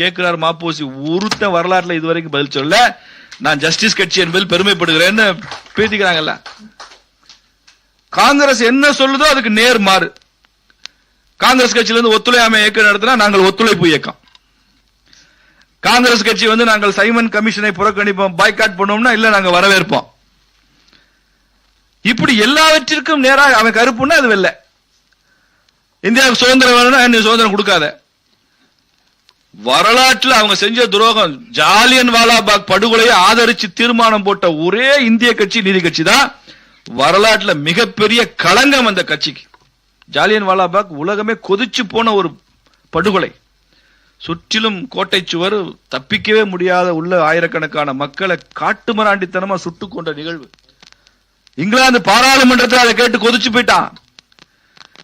கேட்கிறார் மாப்போசி. ஒருத்த வரலாற்றுல இதுவரைக்கும் பதில் சொல்ல நான் ஜஸ்டிஸ் கட்சி என்பதில் பெருமைப்படுகிறேன்னு பேசிக்கிறாங்கல்ல. காங்கிரஸ் என்ன சொல்லுதோ அதுக்கு நேர் மாறு. காங்கிரஸ் கட்சியில இருந்து ஒத்துழையாமை இயக்கம் நடத்தினா நாங்கள் ஒத்துழைப்பு இயக்கம். காங்கிரஸ் கட்சி வந்து நாங்கள் சைமன் கமிஷனை புறக்கணிப்போம் பாய்காட் பண்ணுவோம்னா இல்ல நாங்க வரவேற்போம். இப்படி எல்லாவற்றிற்கும் நேராக அவன் கருப்புன்னா அது வெள்ளை. இந்தியாவுக்கு சுதந்திரம் வேணும்னா நீ சுதந்திரம் கொடுக்காத. வரலாற்றில் அவங்க செஞ்ச துரோகம். ஜாலியன் வாலாபாக் படுகொலையை ஆதரிச்சு தீர்மானம் போட்ட ஒரே இந்திய கட்சி நீதி கட்சி தான் வரலாற்றில் மிகப்பெரிய களங்கம் அந்த கட்சிக்கு. ஜாலியன் வாலாபாக் உலகமே கொதிச்சு போன ஒரு படுகொலை. சுற்றிலும் கோட்டை சுவர் தப்பிக்கவே முடியாத உள்ள ஆயிரக்கணக்கான மக்களை காட்டுமராண்டித்தனமா சுட்டு கொண்ட நிகழ்வு. இங்கிலாந்து பாராளுமன்றத்தில் அதை கேட்டு கொதிச்சு போயிட்டான்.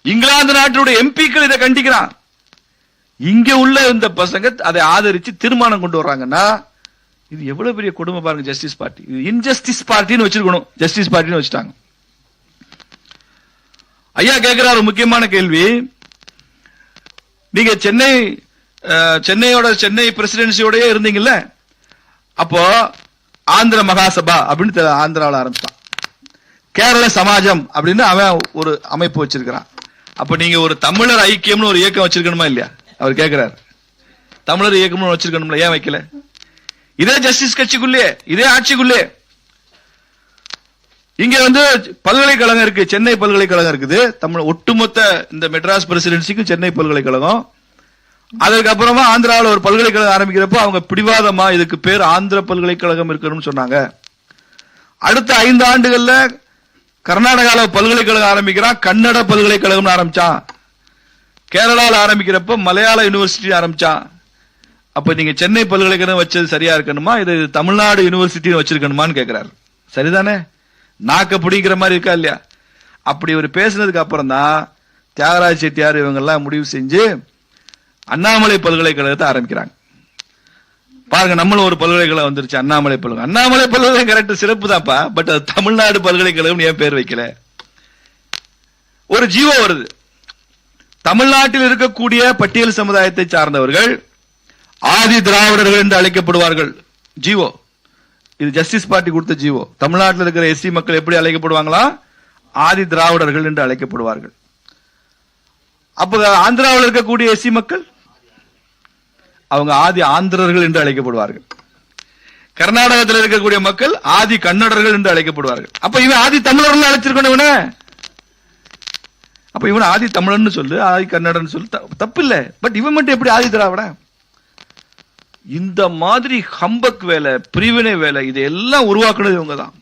இங்கிலாந்து நாட்டினுடைய எம்பிக்கள் இதை கண்டிக்கிறான். இங்க உள்ள இந்த பசங்க அதை ஆதரிச்சு தீர்மானம் கொண்டு வர்றாங்கன்னா இது எவ்வளவு பெரிய கொடுமை பாருங்க ஜஸ்டிஸ் பார்ட்டி இது இன்ஜஸ்டிஸ் பார்ட்டின்னு வச்சிருக்கணும். ஜஸ்டிஸ் பார்ட்டின்னு வச்சுட்டாங்க. ஐயா கேட்கிற ஒரு முக்கியமான கேள்வி. நீங்க சென்னை அஹ், சென்னையோட சென்னை பிரசிடென்சியோடய இருந்தீங்கல்ல? அப்போ ஆந்திர மகாசபா அப்படின்னு ஆந்திராவில் ஆரம்பிச்சான். கேரள சமாஜம் அப்படின்னு அவன் ஒரு அமைப்பு வச்சிருக்கிறான். அப்ப நீங்க ஒரு தமிழர் ஐக்கியம்னு ஒரு இயக்கம் வச்சிருக்கணுமா இல்லையா? அவர் கேட்கிறார் தமிழர் இயக்கம்னு வச்சிருக்கணும்ல ஏன் வைக்கல? இதே ஜஸ்டிஸ் கட்சிக்குள்ளே இதே ஆட்சிக்குள்ளே. இங்க வந்து பல்கலைக்கழகம் இருக்கு சென்னை பல்கலைக்கழகம் இருக்குது. தமிழ் ஒட்டுமொத்த இந்த மெட்ராஸ் பிரசிடென்சிக்கு சென்னை பல்கலைக்கழகம். அதுக்கப்புறமா ஆந்திராவில் ஒரு பல்கலைக்கழகம் ஆரம்பிக்கிறப்போ அவங்க பிடிவாதமா இதுக்கு பேர் ஆந்திர பல்கலைக்கழகம் இருக்கணும்னு சொன்னாங்க. அடுத்த ஐந்து ஆண்டுகள்ல கர்நாடகால பல்கலைக்கழகம் ஆரம்பிக்கிறான் கன்னட பல்கலைக்கழகம்னு ஆரம்பிச்சான். கேரளாவில் ஆரம்பிக்கிறப்ப மலையாள யூனிவர்சிட்டி ஆரம்பிச்சான். அப்ப நீங்க சென்னை பல்கலைக்கழகம் வச்சது சரியா இருக்கணுமா? இது தமிழ்நாடு யூனிவர்சிட்டி வச்சிருக்கணுமான்னு கேட்குறாரு சரிதானே? நாக்க பிடிக்கிற மாதிரி இருக்கா இல்லையா? அப்படி ஒரு பேசினதுக்கு அப்புறம் தான் தியாகராஜ் செட்டியார் இவங்க எல்லாம் முடிவு செஞ்சு அண்ணாமலை பல்கலைக்கழகத்தை ஆரம்பிக்கிறாங்க. பாருங்க நம்மளும் ஒரு பல்கலைக்கழகம் வந்துருச்சு அண்ணாமலை பல்கலை அண்ணாமலை பல்கலை கரெக்ட் சிறப்பு தான்ப்பா பட் அது தமிழ்நாடு பல்கலைக்கழகம் ஏன் பேர் வைக்கல. ஒரு ஜீவோ வருது. தமிழ்நாட்டில் இருக்கக்கூடிய பட்டியல் சமுதாயத்தை சார்ந்தவர்கள் ஆதி திராவிடர்கள் என்று அழைக்கப்படுவார்கள். ஜீவோ இது ஜஸ்டிஸ் பார்ட்டி கொடுத்த ஜீவோ தமிழ்நாட்டில் இருக்கிற எஸ்சி மக்கள் எப்படி அழைக்கப்படுவாங்களா? ஆதி திராவிடர்கள் என்று அழைக்கப்படுவார்கள். அப்ப ஆந்திராவில் இருக்கக்கூடிய எஸ்சி மக்கள்? அவங்க ஆதி ஆந்திரர்கள் என்று அழைக்கப்படுவார்கள். கர்நாடகத்தில் இருக்கக்கூடிய மக்கள் ஆதி கன்னடர்கள் என்று அழைக்கப்படுவார்கள். அப்ப இவன் ஆதி தமிழர்கள் அழைச்சிருக்கணும் இவனை? அப்ப இவன் ஆதி தமிழன் சொல்லு ஆதி கன்னடன் சொல்லு தப்பில்லை. தப்பு பட் இவன் மட்டும் எப்படி ஆதி திராவிட? இந்த மாதிரி ஹம்பக் வேலை பிரிவினை வேலை இதெல்லாம் உருவாக்குனது இவங்க தான்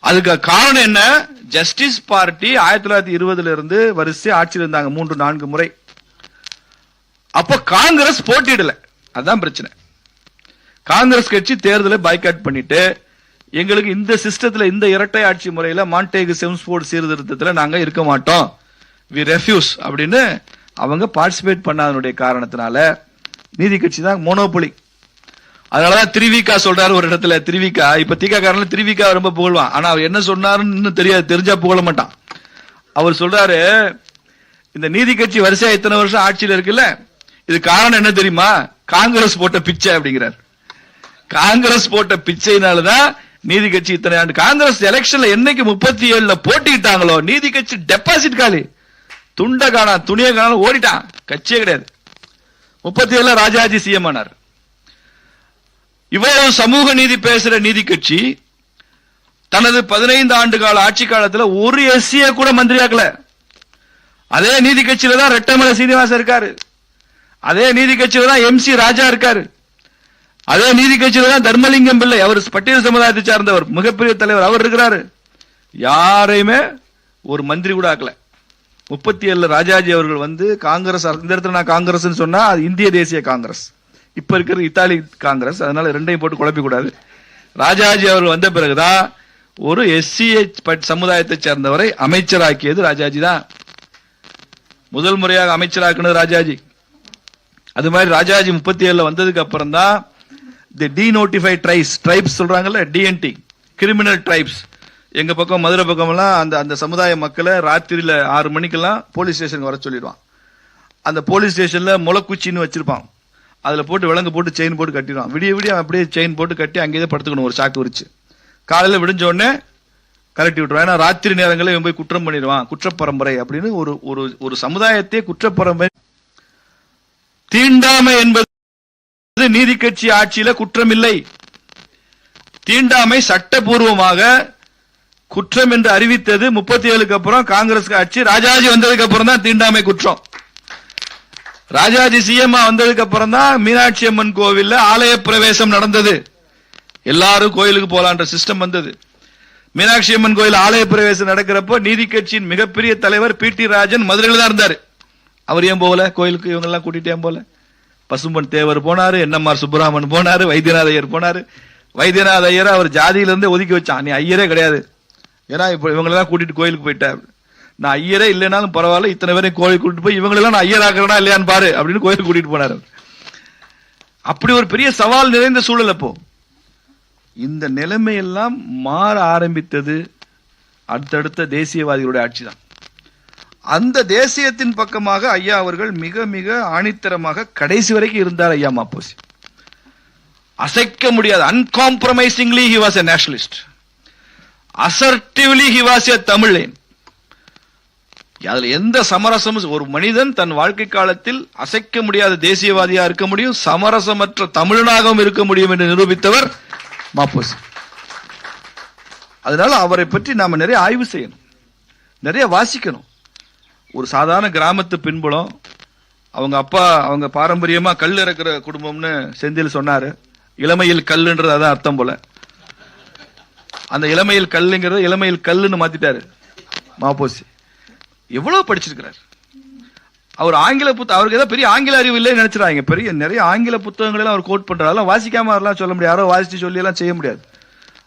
அதுக்கு காரணம் என்ன? ஜஸ்டிஸ் பார்ட்டி ஆயிரத்தி தொள்ளாயிரத்தி இருபதுல இருந்து வரிசை ஆட்சியில் இருந்தாங்க மூன்று நான்கு முறை. அப்ப காங்கிரஸ் போட்டியிடல. அதுதான் பிரச்சனை. காங்கிரஸ் கட்சி தேர்தலை பாய்காட் பண்ணிட்டு எங்களுக்கு இந்த சிஸ்டத்துல இந்த இரட்டை ஆட்சி முறையில மாண்டேகு செம்ஸ்போர்ட் சீர்திருத்தத்துல நாங்க இருக்க மாட்டோம். வி ரெஃப்யூஸ் அப்படின்னு அவங்க பார்ட்டிசிபேட் பண்ணாதனுடைய காரணத்தினால நீதி கட்சி தான் மோனோபொலி அதனாலதான் திருவிக்கா சொல்றாரு ஒரு இடத்துல திருவிக்கா இப்ப திக காரணம் திருவிக்கா ரொம்ப புகழ்வான். ஆனா அவர் என்ன சொன்னாருன்னு இன்னும் தெரியாது தெரிஞ்சா புகழ மாட்டான். அவர் சொல்றாரு இந்த நீதி கட்சி வரிசையா இத்தனை வருஷம் ஆட்சியில் இருக்குல்ல இது காரணம் என்ன தெரியுமா? காங்கிரஸ் போட்ட பிச்சை அப்படிங்கிறார். காங்கிரஸ் போட்ட பிச்சைனாலதான் நீதி கட்சி இத்தனை ஆண்டு காங்கிரஸ் எலெக்ஷன்ல என்னைக்கு முப்பத்தி ஏழுல போட்டிக்கிட்டாங்களோ நீதி கட்சி டெபாசிட் காலி. துண்ட காணா துணிய காணாலும் ஓடிட்டான். கட்சியே கிடையாது. முப்பத்தி ஏழுல ராஜாஜி சிஎம் ஆனார். இவ்வளவு சமூக நீதி பேசுற நீதி கட்சி தனது பதினைந்து ஆண்டு கால ஆட்சி காலத்துல ஒரு எஸ்சிய கூட மந்திரியாக்கல. அதே நீதி கட்சியில தான் ரெட்டமலை சீனிவாசன் இருக்காரு. அதே நீதி கட்சியில தான் எம் சி ராஜா இருக்காரு. அதே நீதி கட்சியில தான் தர்மலிங்கம் பிள்ளை. அவர் பட்டியல் சமுதாயத்தை சார்ந்தவர் மிகப்பெரிய தலைவர். அவர் இருக்கிறாரு. யாரையுமே ஒரு மந்திரி கூட ஆக்கல. முப்பத்தி ஏழுல ராஜாஜி அவர்கள் வந்து காங்கிரஸ் இந்த இடத்துல நான் காங்கிரஸ் சொன்னா அது இந்திய தேசிய காங்கிரஸ். இப்ப இருக்கிற இத்தாலி காங்கிரஸ் அதனால ரெண்டையும் போட்டு குழப்பிக் கூடாது. ராஜாஜி அவர்கள் வந்த பிறகுதான் ஒரு எஸ்சி சமுதாயத்தை சேர்ந்தவரை அமைச்சராக்கியது ராஜாஜி தான். முதல் முறையாக அமைச்சராக்குனது ராஜாஜி. அது மாதிரி ராஜாஜி முப்பத்தி ஏழுல வந்ததுக்கு அப்புறம் தான் the denotified tribes tribes சொல்றாங்கல்ல டிஎன்டி கிரிமினல் ட்ரைப்ஸ் எங்க பக்கம் மதுரை பக்கமெல்லாம் அந்த அந்த சமுதாய மக்களை ராத்திரியில ஆறு மணிக்கெல்லாம் போலீஸ் ஸ்டேஷனுக்கு வர சொல்லிடுவான். அந்த போலீஸ் ஸ்டேஷனில் முளைக்குச்சின்னு வச்சிருப்பான். அதுல போட்டு விலங்கு போட்டு செயின் போட்டு கட்டிடுவான். விடிய விடிய அப்படியே செயின் போட்டு கட்டி அங்கேயே படுத்துக்கணும் ஒரு சாக்கு விரிச்சு. காலையில விடிஞ்ச உடனே கலட்டி விட்டுருவான். ஏன்னா ராத்திரி நேரங்களில் இவன் போய் குற்றம் பண்ணிடுவான். குற்றப்பரம்பரை அப்படின்னு ஒரு ஒரு ஒரு சமுதாயத்தை குற்றப்பரம்பரை. தீண்டாமை என்பது நீதி கட்சி ஆட்சியில குற்றம் இல்லை தீண்டாமை சட்டபூர்வமாக குற்றம் என்று அறிவித்தது முப்பத்தி ஏழுக்கு அப்புறம் காங்கிரஸ் ஆட்சி ராஜாஜி வந்ததுக்கு அப்புறம் தான் தீண்டாமை குற்றம். ராஜாஜி சிஎம் வந்ததுக்கு அப்புறம் தான் மீனாட்சி அம்மன் கோவில்ல ஆலய பிரவேசம் நடந்தது. எல்லாரும் கோயிலுக்கு போலான்ற சிஸ்டம் வந்தது. மீனாட்சி அம்மன் கோயில் ஆலய பிரவேசம் நடக்கிறப்போ நீதி கட்சியின் மிகப்பெரிய தலைவர் பி டி ராஜன் மதுரையில் தான் இருந்தார். அவர் ஏன் போகல? கோயிலுக்கு இவங்க எல்லாம் கூட்டிட்டு ஏன் போல பசும்பன் தேவர் போனாரு என்எம்ஆர் சுப்பராமன் போனாரு வைத்தியநாத ஐயர் போனாரு. வைத்தியநாத ஐயரை அவர் ஜாதியிலிருந்தே ஒதுக்கி வச்சான். நீ ஐயரே கிடையாது. ஏன்னா இப்போ இவங்களெல்லாம் கூட்டிட்டு கோயிலுக்கு போயிட்டேன் நான் ஐயரே இல்லைனாலும் பரவாயில்ல இத்தனை பேரையும் கோயிலுக்கு கூட்டிட்டு போய் இவங்களெல்லாம் நான் ஐயர் இல்லையான்னு பாரு அப்படின்னு கோயிலுக்கு கூட்டிட்டு போனார் அப்படி ஒரு பெரிய சவால் நிறைந்த சூழல் அப்போ. இந்த நிலைமையெல்லாம் மாற ஆரம்பித்தது அடுத்தடுத்த தேசியவாதிகளுடைய ஆட்சி தான் அந்த தேசியத்தின் பக்கமாக ஐயா அவர்கள் மிக மிக ஆணித்தரமாக கடைசி வரைக்கும் இருந்தார் ஐயா மாப்போசி. அசைக்க முடியாது. Uncompromisingly he was a nationalist assertively he was a தமிழேன் அதுல எந்த சமரசமும் ஒரு மனிதன் தன் வாழ்க்கை காலத்தில் அசைக்க முடியாத தேசியவாதியா இருக்க முடியும் சமரசமற்ற தமிழனாகவும் இருக்க முடியும் என்று நிரூபித்தவர் மாப்போசி. அதனால அவரை பற்றி நாம நிறைய ஆய்வு செய்யணும். நிறைய வாசிக்கணும். ஒரு சாதாரண கிராமத்து பின்புலம். அவங்க அப்பா அவங்க பாரம்பரியமா கல் இறக்குற குடும்பம்னு செந்தில் சொன்னாரு. இளமையில் கல்லுன்றது அதான் அர்த்தம் போல. அந்த இளமையில் கல்லுங்கிறத இளமையில் கல்லுன்னு மாத்திட்டாரு. மாப்போசி எவ்வளவு படிச்சிருக்கிறார். அவர் ஆங்கில புத்த அவருக்கு ஏதாவது பெரிய ஆங்கில அறிவு இல்லைன்னு நினைச்சிடாங்க பெரிய நிறைய ஆங்கில புத்தகங்கள் அவர் கோட் பண்றாரு. அதெல்லாம் வாசிக்காம அதெல்லாம் சொல்ல முடியாது. யாரோ வாசிச்சு சொல்லி எல்லாம் செய்ய முடியாது.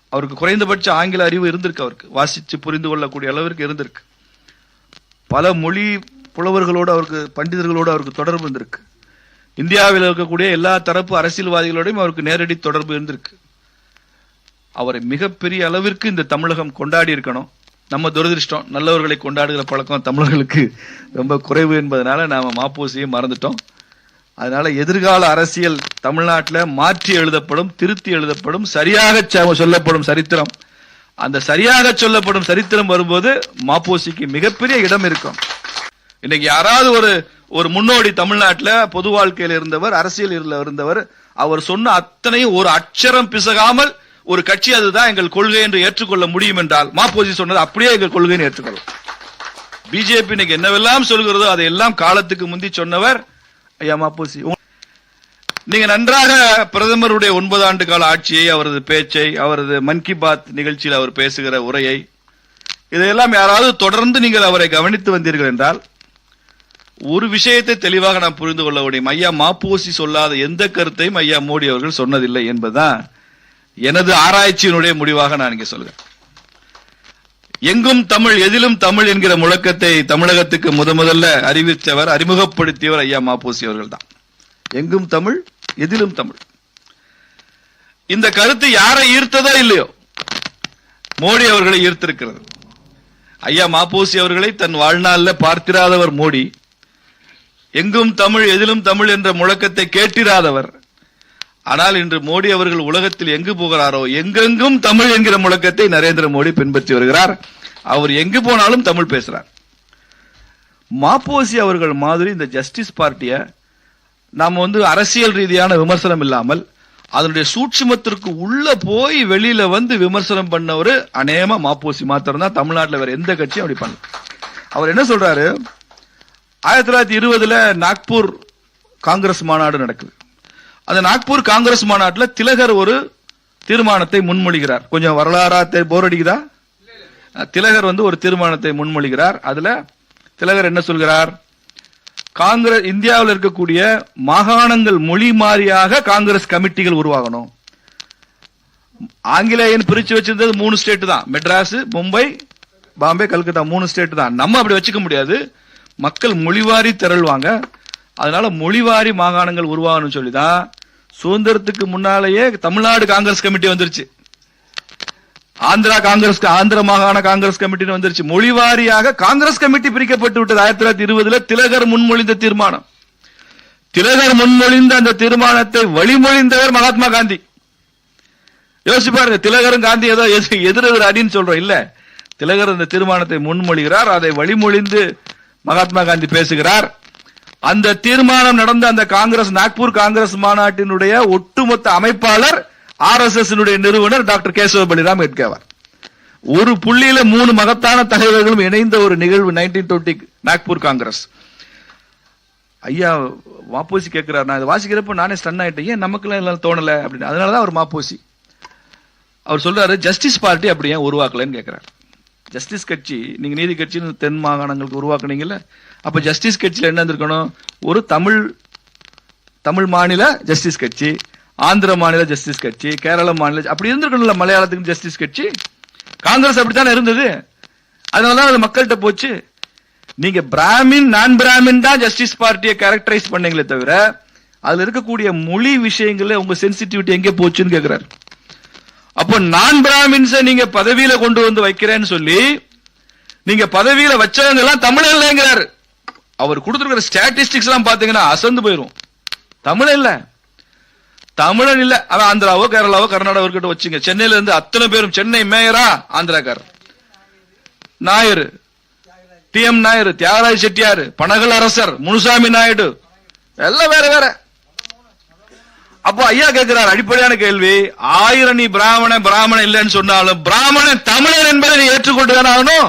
அவருக்கு குறைந்தபட்ச ஆங்கில அறிவு இருந்திருக்கு அவருக்கு. வாசிச்சு புரிந்து கொள்ளக்கூடிய அளவிற்கு இருந்திருக்கு. பல மொழி புலவர்களோடு அவருக்கு பண்டிதர்களோடு அவருக்கு தொடர்பு இருந்திருக்கு. இந்தியாவில் இருக்கக்கூடிய எல்லா தரப்பு அரசியல்வாதிகளோடையும் அவருக்கு நேரடி தொடர்பு இருந்திருக்கு. அவரை மிகப்பெரிய அளவிற்கு இந்த தமிழகம் கொண்டாடி இருக்கணும். நம்ம துரதிருஷ்டம் நல்லவர்களை கொண்டாடுகிற பழக்கம் தமிழர்களுக்கு ரொம்ப குறைவு என்பதனால நாம மாப்போசியை மறந்துட்டோம். அதனால எதிர்கால அரசியல் தமிழ்நாட்டில் மாற்றி எழுதப்படும் திருத்தி எழுதப்படும் சரியாக சொல்லப்படும் சரித்திரம் அந்த சரியாக சொல்லப்படும் சரித்திரம் வரும்போது மாப்போசிக்கு மிகப்பெரிய இடம் இருக்கும். இன்னைக்கு யாராவது ஒரு ஒரு முன்னோடி தமிழ்நாட்டில் பொது வாழ்க்கையில் இருந்தவர் அரசியல் இருந்தவர் அவர் சொன்ன அத்தனையும் ஒரு அட்சரம் பிசகாமல் ஒரு கட்சி அதுதான் எங்கள் கொள்கை என்று ஏற்றுக்கொள்ள முடியும் என்றால் மாப்போசி சொன்னது அப்படியே எங்கள் கொள்கைன்னு ஏற்றுக்கொள்ளும். பிஜேபி இன்னைக்கு என்னவெல்லாம் சொல்கிறதோ அதையெல்லாம் காலத்துக்கு முந்தி சொன்னவர் ஐயா மாப்போசி. நீங்க நன்றாக பிரதமருடைய ஒன்பது ஆண்டு கால ஆட்சியை அவரது பேச்சை அவரது மன் கி பாத் நிகழ்ச்சியில் அவர் பேசுகிற உரையை இதையெல்லாம் யாராவது தொடர்ந்து நீங்கள் அவரை கவனித்து வந்தீர்கள் என்றால் ஒரு விஷயத்தை தெளிவாக நாம் புரிந்து கொள்ள முடியும். ஐயா மாப்போசி சொல்லாத எந்த கருத்தையும் ஐயா மோடி அவர்கள் சொன்னதில்லை என்பதுதான் எனது ஆராய்ச்சியினுடைய முடிவாக நான் இங்கே சொல்கிறேன் எங்கும் தமிழ் எதிலும் தமிழ் என்கிற முழக்கத்தை தமிழகத்துக்கு முத முதல்ல அறிவித்தவர் அறிமுகப்படுத்தியவர் ஐயா மாப்போசி அவர்கள் தான். எங்கும் தமிழ் எதிலும் தமிழ். இந்த கருத்து யாரை ஈர்த்ததோ இல்லையோ மோடி அவர்களை ஈர்த்திருக்கிறது. ஐயா மாப்போசி அவர்களை தன் வாழ்நாளில் பார்த்திராதவர் மோடி. எங்கும் தமிழ் எதிலும் தமிழ் என்ற முழக்கத்தை கேட்டிராதவர். ஆனால் இன்று மோடி அவர்கள் உலகத்தில் எங்கு போகிறாரோ எங்கெங்கும் தமிழ் என்கிற முழக்கத்தை நரேந்திர மோடி பின்பற்றி வருகிறார். அவர் எங்கு போனாலும் தமிழ் பேசுறார். மாப்போசி அவர்கள் மாதிரி இந்த ஜஸ்டிஸ் பார்ட்டியை நாம வந்து அரசியல் ரீதியான விமர்சனம் இல்லாமல் அதனுடைய சூட்சுமத்திற்கு உள்ள போய் வெளியில வந்து விமர்சனம் பண்ணவர் அநேகமா மாப்போசி மாத்திரம் தான். தமிழ்நாட்டில் வேற எந்த கட்சியும் அப்படி பண்ணல. அவர் என்ன சொல்றாரு? ஆயிரத்தி தொள்ளாயிரத்தி இருபதுல நாக்பூர் காங்கிரஸ் மாநாடு நடக்குது. அந்த நாக்பூர் காங்கிரஸ் மாநாட்டில் திலகர் ஒரு தீர்மானத்தை முன்மொழிகிறார். கொஞ்சம் வரலாறா போர் அடிக்குதா? திலகர் வந்து ஒரு தீர்மானத்தை முன்மொழிகிறார். அதுல திலகர் என்ன சொல்கிறார்? காங்கிரஸ் இந்தியாவில் இருக்கக்கூடிய மாகாணங்கள் மொழி மாறியாக காங்கிரஸ் கமிட்டிகள் உருவாகணும். ஆங்கிலேயன் பிரிச்சு வச்சிருந்தது மூணு ஸ்டேட் தான். மெட்ராஸ் மும்பை பாம்பே கல்கத்தா மூணு ஸ்டேட் தான். நம்ம அப்படி வச்சுக்க முடியாது. மக்கள் மொழிவாரி திரள்வாங்க. அதனால மொழிவாரி மாகாணங்கள் உருவாகணும்னு சொல்லி தான் சுதந்திரத்துக்கு முன்னாலேயே தமிழ்நாடு காங்கிரஸ் கமிட்டி வந்துருச்சு. ஆந்திரா காங்கிரஸ் ஆந்திர மாகாண காங்கிரஸ் கமிட்டின்னு வந்துருச்சு. மொழிவாரியாக காங்கிரஸ் கமிட்டி பிரிக்கப்பட்டு விட்டது. ஆயிரத்தி தொள்ளாயிரத்தி இருபதுல திலகர் முன்மொழிந்த தீர்மானம். திலகர் முன்மொழிந்த அந்த தீர்மானத்தை வழிமொழிந்தவர் மகாத்மா காந்தி. யோசிச்சு பாருங்க திலகரும் காந்தி ஏதோ எதிர் எதிர் அடின்னு சொல்றோம். இல்ல. திலகர் அந்த தீர்மானத்தை முன்மொழிகிறார். அதை வழிமொழிந்து மகாத்மா காந்தி பேசுகிறார். அந்த தீர்மானம் நடந்த அந்த காங்கிரஸ் நாக்பூர் காங்கிரஸ் மாநாட்டினுடைய ஒட்டுமொத்த அமைப்பாளர் ஆர் எஸ் எஸ் நிறுவனர் டாக்டர் கேசவ பலிராம் எட்கேவார் ஒரு புள்ளியில மூணு மகத்தான தலைவர்களும் இணைந்த ஒரு நிகழ்வு நைன்டீன் டுவெண்ட்டி நாக்பூர் காங்கிரஸ். ஐயா மாப்போசி கேட்கிறார் நான் இதை வாசிக்கிறப்ப நானே ஸ்டன் ஆயிட்டேன். ஏன் நமக்குலாம் எல்லாம் தோணலை? அப்படின்னு. அதனாலதான் அவர் மாப்போசி. அவர் சொல்றாரு ஜஸ்டிஸ் பார்ட்டி அப்படி ஏன் உருவாக்கலன்னு கேட்கிறார் ஜஸ்டிஸ் கட்சி நீங்க நீதி கட்சின்னு தென் மாகாணங்களுக்கு உருவாக்குனீங்கல்ல? அப்ப ஜஸ்டிஸ் கட்சியில என்ன இருந்திருக்கணும் ஒரு தமிழ் தமிழ் மாநில ஜஸ்டிஸ் கட்சி ஆந்திர மாநில ஜஸ்டிஸ் கட்சி கேரள மாநில அப்படி இருந்திருக்கணும்ல மலையாளத்துக்கு ஜஸ்டிஸ் கட்சி. காங்கிரஸ் அப்படித்தானே இருந்தது? அதனாலதான் அது மக்கள்கிட்ட போச்சு. நீங்க பிராமின் நான் பிராமின் தான் ஜஸ்டிஸ் பார்ட்டியை கேரக்டரைஸ் பண்ணீங்களே தவிர அதுல இருக்கக்கூடிய மொழி விஷயங்கள்ல உங்க சென்சிட்டிவிட்டி எங்க போச்சுன்னு கேக்குறாரு. அப்போ நான் பிராமின்ஸ நீங்க பதவியில கொண்டு வந்து வைக்கிறேன்னு சொல்லி நீங்க பதவியில வச்சவங்க எல்லாம் தமிழ் இல்லைங்கிறாரு. அவர் கொடுத்துருக்கிற ஸ்டாட்டிஸ்டிக்ஸ் எல்லாம் பாத்தீங்கன்னா அசந்து போயிரும். தமிழ் இல்லை. தமிழன் இல்ல. அவன் ஆந்திராவோ கேரளாவோ கர்நாடகா இருக்கட்டும் வச்சுங்க. சென்னையில இருந்து அத்தனை பேரும் சென்னை மேயரா ஆந்திராக்கார் நாயர். டி எம் நாயர் தியாகராஜ் செட்டியார் பனகல் அரசர் முனுசாமி நாயுடு. எல்லாம் வேற வேற. அப்போ ஐயா கேட்கிறார் அடிப்படையான கேள்வி ஆயிரம் நீ பிராமணன் பிராமணன் இல்லைன்னு சொன்னாலும் பிராமணன் தமிழன் என்பதை நீ ஏற்றுக்கொண்டு ஆகணும்?